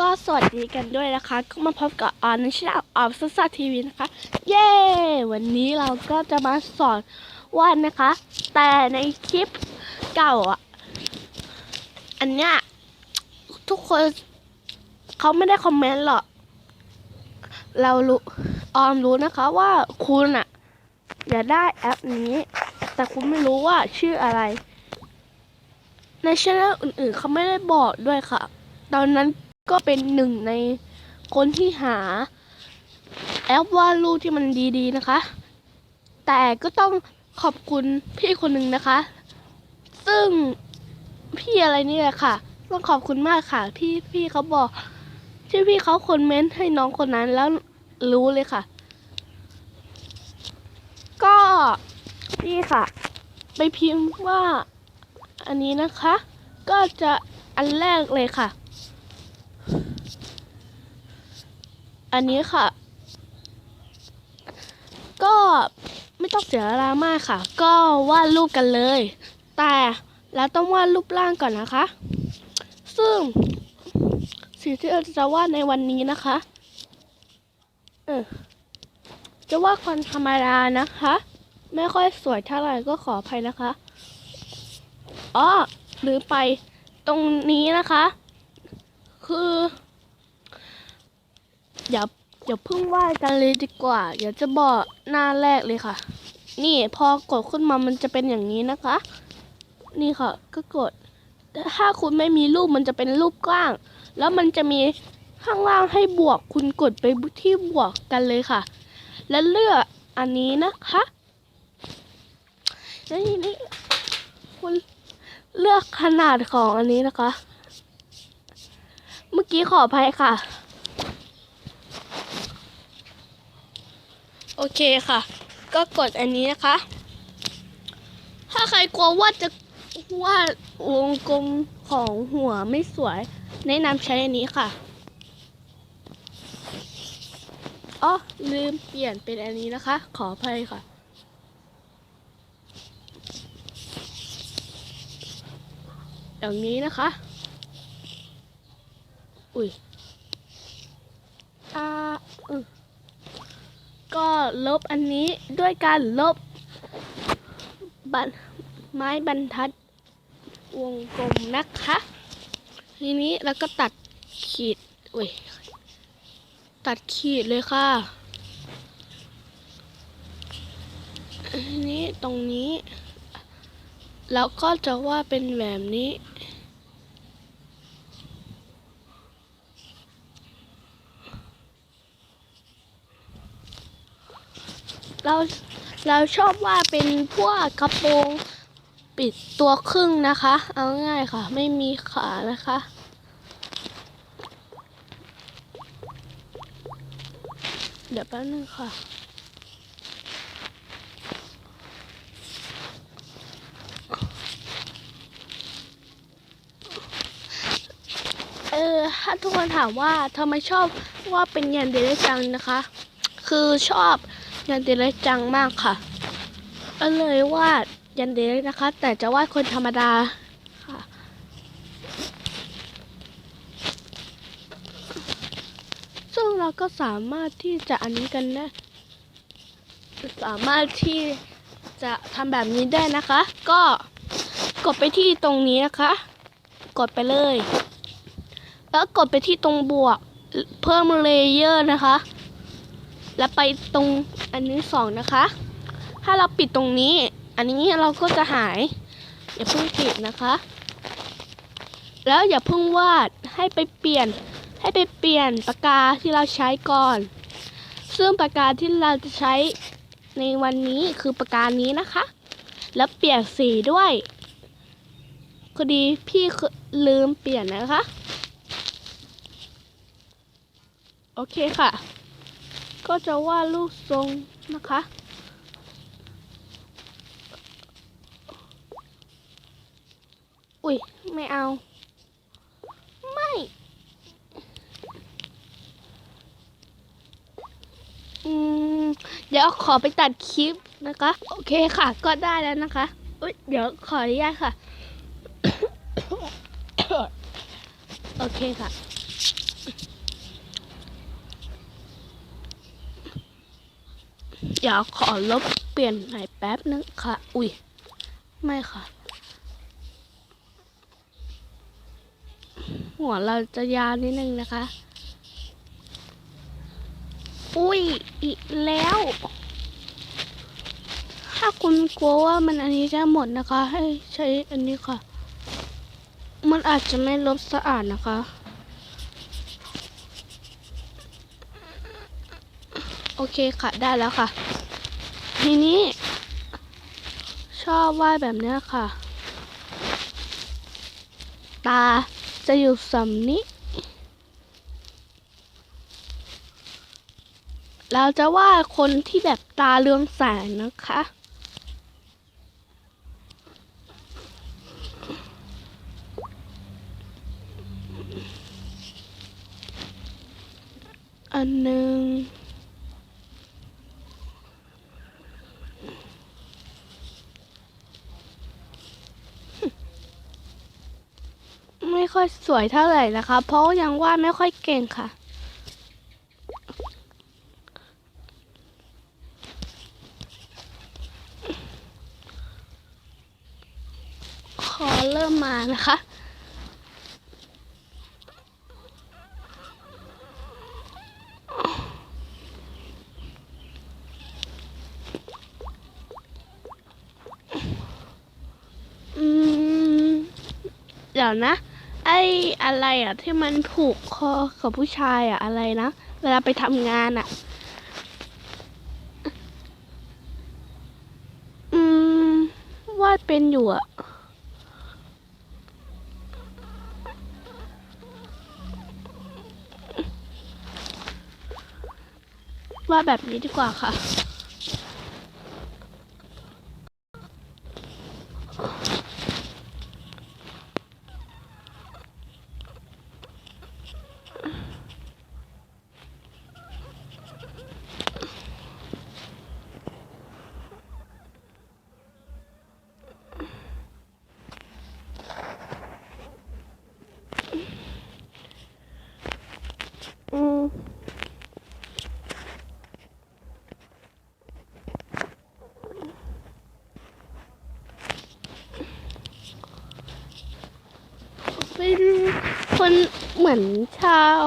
ก็สวัสดีกันด้วยนะคะ ก็มาพบกับออนในช่องออฟซัสซัทีวีนะคะ เย้ วันนี้เราก็จะมาสอนวาดนะคะ แต่ในคลิปเก่าอะ อันเนี้ยทุกคนเขาไม่ได้คอมเมนต์หรอก เรารู้ออมรู้นะคะว่าคุณอะอยากได้แอปนี้ แต่คุณไม่รู้ว่าชื่ออะไร ในช่องอื่นๆเขาไม่ได้บอกด้วยค่ะ ตอนนั้น ก็เป็นหนึ่งในคนที่หาแอปวาดรูปที่มันดีๆนะคะ แต่ก็ต้องขอบคุณพี่คนหนึ่งนะคะ ซึ่งพี่อะไรนี่แหละค่ะ ต้องขอบคุณมากค่ะ พี่พี่เขาบอกที่พี่เขาคอมเมนต์ให้น้องคนนั้นแล้วรู้เลยค่ะ ก็พี่ค่ะ ไปพิมพ์ว่าอันนี้นะคะ ก็จะอันแรกเลยค่ะ อันนี้ค่ะ ก็ไม่ต้องเสียเวลามากค่ะ ก็วาดรูปกันเลย แต่เราต้องวาดรูปร่างก่อนนะคะ ซึ่งสิ่งที่เราจะวาดในวันนี้นะคะเออจะวาดคนธรรมดานะคะ ไม่ค่อยสวยเท่าไหร่ก็ขออภัยนะคะอ๋อหรือไปตรงนี้นะคะ คือ อย่าอย่าเพิ่งวากันเลยดีกว่าอย่าจะบอกหน้าแรกเลยค่ะ นี่พอกดขึ้นมามันจะเป็นอย่างนี้นะคะ นี่ค่ะ ก็กด ถ้าคุณไม่มีรูปมันจะเป็นรูปกว้าง แล้วมันจะมีข้างล่างให้บวก คุณกดไปที่บวกกันเลยค่ะ แล้วเลือกอันนี้นะคะแล้วทีนี้คุณเลือกขนาดของอันนี้นะคะ เมื่อกี้ขออภัยค่ะ โอเคค่ะ ก็กดอันนี้นะคะ ถ้าใครกลัวว่าจะวาดวงกลมของหัวไม่สวย แนะนำใช้อันนี้ค่ะอ๋อลืมเปลี่ยนเป็นอันนี้นะคะ ขออภัยค่ะ อย่างนี้นะคะ อุ้ยอ่าอืม ก็ลบอันนี้ด้วยการลบบันไม้บรรทัดวงกลมนะคะ ทีนี้แล้วก็ตัดขีดอุ้ยตัดขีดเลยค่ะทีนี้ตรงนี้ แล้วก็จะว่าเป็นแบบนี้ เราเราชอบว่าเป็นพวกกระโปรงปิดตัวครึ่งนะคะ เอาง่ายค่ะ ไม่มีขานะคะเดี๋ยวแป๊บนึงค่ะ เออ ถ้าทุกคนถามว่าทำไมชอบว่าเป็นยันเดรจังนะคะ คือชอบ ยันเดรจังมากค่ะก็เลยวาดยันเดรนะคะ แต่จะวาดคนธรรมดาค่ะ ซึ่งเราก็สามารถที่จะอันนี้กันได้สามารถที่จะทำแบบนี้ได้นะคะ ก็กดไปที่ตรงนี้นะคะ กดไปเลย แล้วกดไปที่ตรงบวก เพิ่มเลเยอร์นะคะ แล้วไปตรง อันนี้สองนะคะ ถ้าเราปิดตรงนี้ อันนี้เราก็จะหาย อย่าเพิ่งปิดนะคะ แล้วอย่าเพิ่งวาดให้ไปเปลี่ยน ให้ไปเปลี่ยนปากกาที่เราใช้ก่อน ซึ่งปากกาที่เราจะใช้ในวันนี้คือปากกานี้นะคะ แล้วเปลี่ยนสีด้วยพอดีพี่ลืมเปลี่ยนนะคะ โอเคค่ะ ก็จะวาดรูปทรงนะคะ อุ้ย ไม่เอา ไม่ อืม เดี๋ยวขอไปตัดคลิปนะคะ โอเคค่ะ ก็ได้แล้วนะคะ อุ้ย เดี๋ยวขออนุญาตค่ะ โอเคค่ะ เดี๋ยวขอลบเปลี่ยนใหม่แป๊บนึงค่ะ อุ้ย ไม่ค่ะ หัวเราจะยาวนิดนึงนะคะ อุ้ย อีกแล้ว ถ้าคุณกลัวว่ามันอันนี้จะหมดนะคะ ให้ใช้อันนี้ค่ะ มันอาจจะไม่ลบสะอาดนะคะ โอเคค่ะ ได้แล้วค่ะ ทีนี้ ชอบวาดแบบเนี้ยค่ะ ตาจะอยู่สำนี้เราจะวาดคนที่แบบตาเรืองแสงนะคะ อันหนึ่ง ไม่ค่อยสวยเท่าไหร่นะคะ เพราะยังวาดไม่ค่อยเก่งค่ะ ขอเริ่มมานะคะอืมเดี๋ยวนะ ไอ้อะไรอะ ที่มันผูกคอกับผู้ชายอะอะไรนะ เวลาไปทำงานอะ อืม วาดเป็นอยู่อะ ว่าแบบนี้ดีกว่าค่ะ อืม เป็นคนเห มือนชาว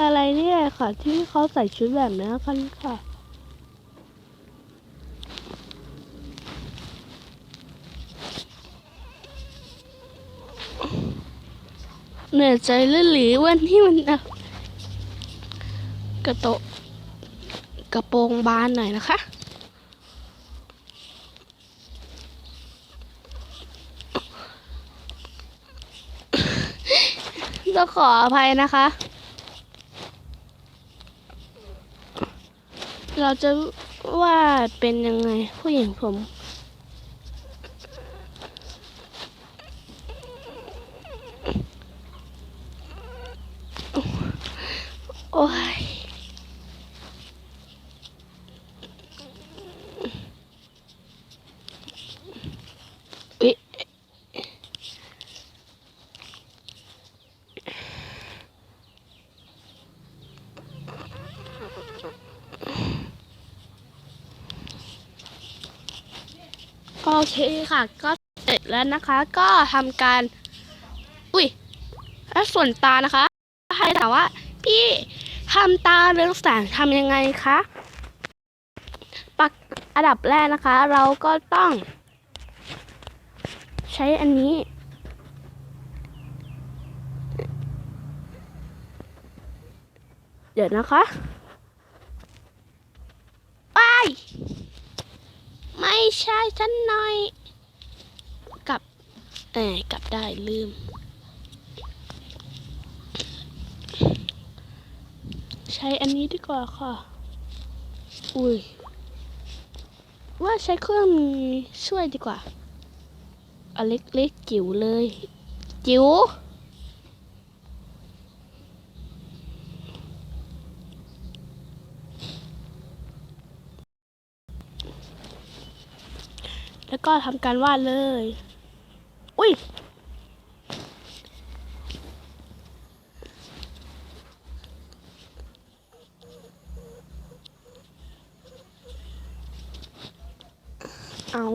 อะไรเนี่ยค่ะ ที่เขาใส่ชุดแบบนี้กันค่ะเหนื่อยใจลื่นหลีวันที่มันอากระโตกระโปรงบานหน่อยนะคะ ต้อง ขออภัยนะคะ เราจะว่าดเป็นยังไงผู้หญิงผม โอ้ย อุ๊ย โอเคค่ะ ก็เสร็จแล้วนะคะ ก็ทำการ อุ้ยแล้วส่วนตานะคะใครถามว่า พี่ทำตาเรืองแสงทำยังไงคะปักอันดับแรกนะคะ เราก็ต้อง ใช้อันนี้เดี๋ยวนะคะไป ใช่ฉันหน่อย กลับเออกลับได้ลืม ใช้อันนี้ดีกว่าค่ะ อุ้ย ว่าใช้เครื่องมือช่วยดีกว่าอันเล็กๆจิ๋วเลย จิ๋ว ก็ทำการวาดเลย อุ้ย เอา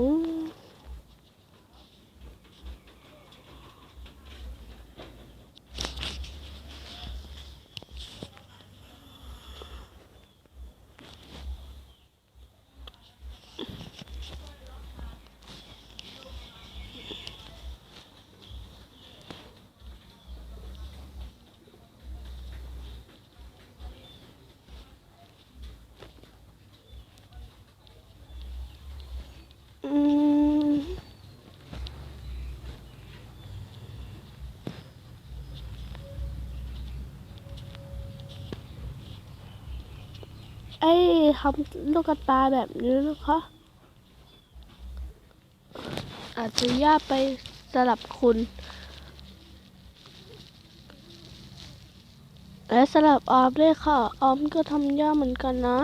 ไอ้ทำลูกตาแบบนี้นะคะอาจจะยากไปสำหรับคุณ และสำหรับออมด้วยค่ะ ออมก็ทำยากเหมือนกันนะ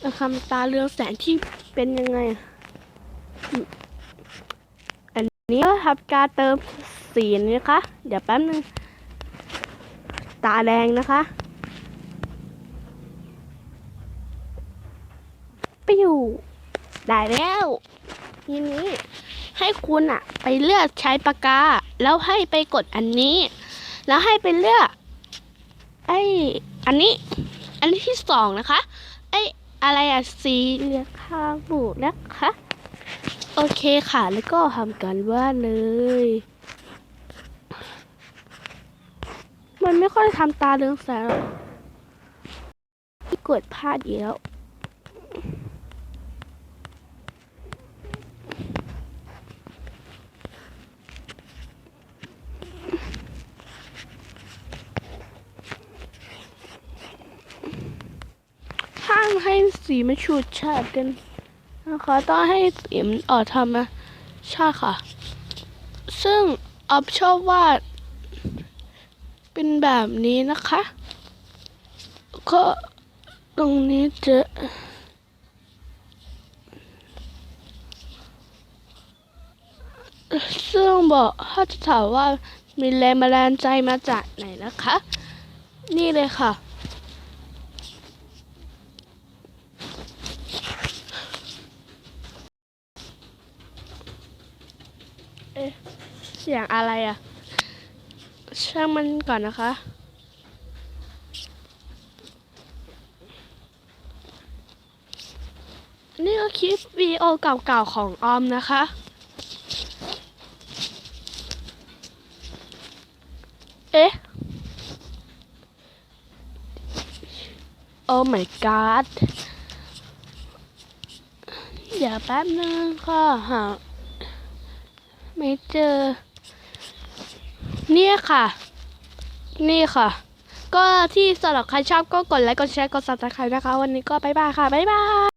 แล้วคำตาเรืองแสงที่เป็นยังไง อันนี้ก็ทำการเติมสีนะคะ เดี๋ยวแป๊บนึง ตาแดงนะคะ ไปอยู่ ได้แล้วทีนี้ให้คุณอะไปเลือกใช้ปากกา แล้วให้ไปกดอันนี้ แล้วให้ไปเลือกไออันนี้ อันที่สองนะคะ ไออะไรอะสีเหลืองข้างหมูนะคะ โอเคค่ะแล้วก็ทำการว่าเลย มันไม่ค่อยทำตาเรืองแสงหรอกที่กดพลาดอีกแล้ว ห้ามให้ สีมันฉูดฉาดกันนะคะต้องให้สีมันออกธรรมชาติค่ะ ซึ่งออฟชอบวาดเป็นแบบนี้นะคะ ก็ตรงนี้จะซึ่งบอกถ้าจะถามว่ามีแรงบันดาลใจมาจากไหนนะคะ นี่เลยค่ะ เอ๊ะเสียงอะไรอะ่ะ ช่างมันก่อนนะคะ นี่ก็คลิปวีโอเก่าๆของออมนะคะ เอ๊ะ โอ้ my god เดี๋ยวแป๊บนึงค่ะหาไม่เจอ เนี่ยค่ะ นี่ค่ะ ก็ที่สำหรับใครชอบก็กดไลค์กดแชร์กดซับสไครต์นะคะ วันนี้ก็บ๊ายบายค่ะบ๊ายบาย